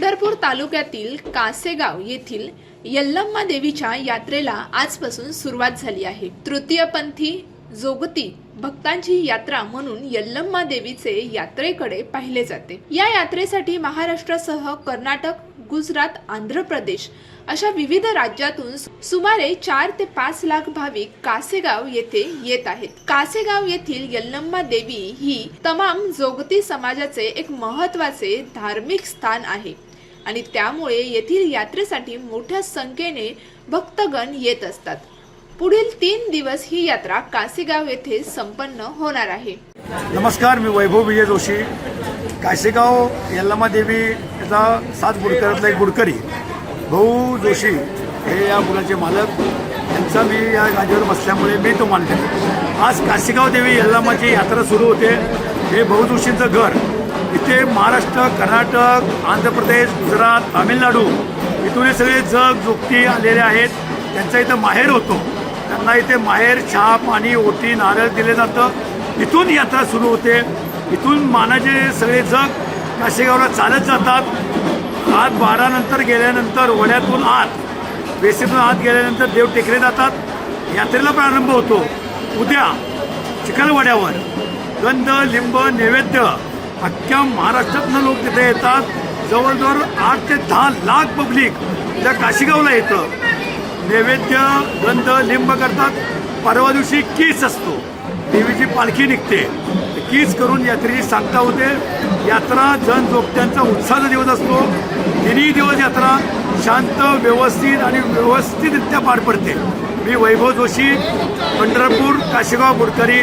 पंढरपूर तालुक्यातील कासेगाव येथील यल्लम्मा देवीच्या यात्रेला आजपासून सुरुवात झाली आहे. तृतीयपंथी जोगती भक्तांची यात्रा म्हणून यल्लम्मा देवीचे यात्रेकडे पाहिले जाते. या यात्रेसाठी महाराष्ट्रासह कर्नाटक गुजरात आंध्र प्रदेश अशा विविध राज्यातून सुमारे चार ते पाच लाख भाविक कासेगाव येथे येत आहेत. कासेगाव येथील यल्लम्मा देवी ही तमाम जोगती समाजाचे एक महत्त्वाचे धार्मिक स्थान आहे. आणि त्यामुळे येथील यात्रेसाठी मोठ्या संख्येने भक्तगण येत असतात. पुढील तीन दिवस ही यात्रा कासेगाव येथे संपन्न होणार आहे. नमस्कार मी वैभव विजय जोशी. कासेगाव यल्लमा देवी याचा सात बुडकरातला एक बुडकरी भाऊ जोशी हे या मुलाचे मालक. यांचा मी या गाडीवर बसल्यामुळे मी तो मानतो आज कासेगाव देवी यल्लामाची यात्रा सुरू होते. हे भाऊ जोशींचं घर इथे महाराष्ट्र कर्नाटक आंध्र प्रदेश गुजरात तामिळनाडू इथून हे सगळे जग जोगती आलेले आहेत. त्यांचा इथं माहेर होतो. त्यांना इथे माहेर चहा पाणी ओटी नारळ दिले जातं. इथून यात्रा सुरू होते. इथून मानाचे सगळे जग काशेगावला चालत जातात. आत बारानंतर गेल्यानंतर वड्यातून आत वेसेतून आत गेल्यानंतर देव टेकले जातात. यात्रेला प्रारंभ होतो. उद्या चिखलवाड्यावर गंध लिंब नैवेद्य अख्ख्या महाराष्ट्रातनं लोक तिथे येतात. जवळजवळ आठ ते दहा लाख पब्लिक त्या काशीगावला येतं. नैवेद्य गंध लिंब करतात. परवा दिवशी कीस असतो. देवीची पालखी निघते. कीस करून यात्रेची सांगता होते. यात्रा जन जोगत्यांचा उत्साहाचा दिवस असतो. तिन्ही दिवस यात्रा शांत व्यवस्थित आणि व्यवस्थितरित्या पार पडते. मी वैभव जोशी पंढरपूर काशीगाव बुडकरी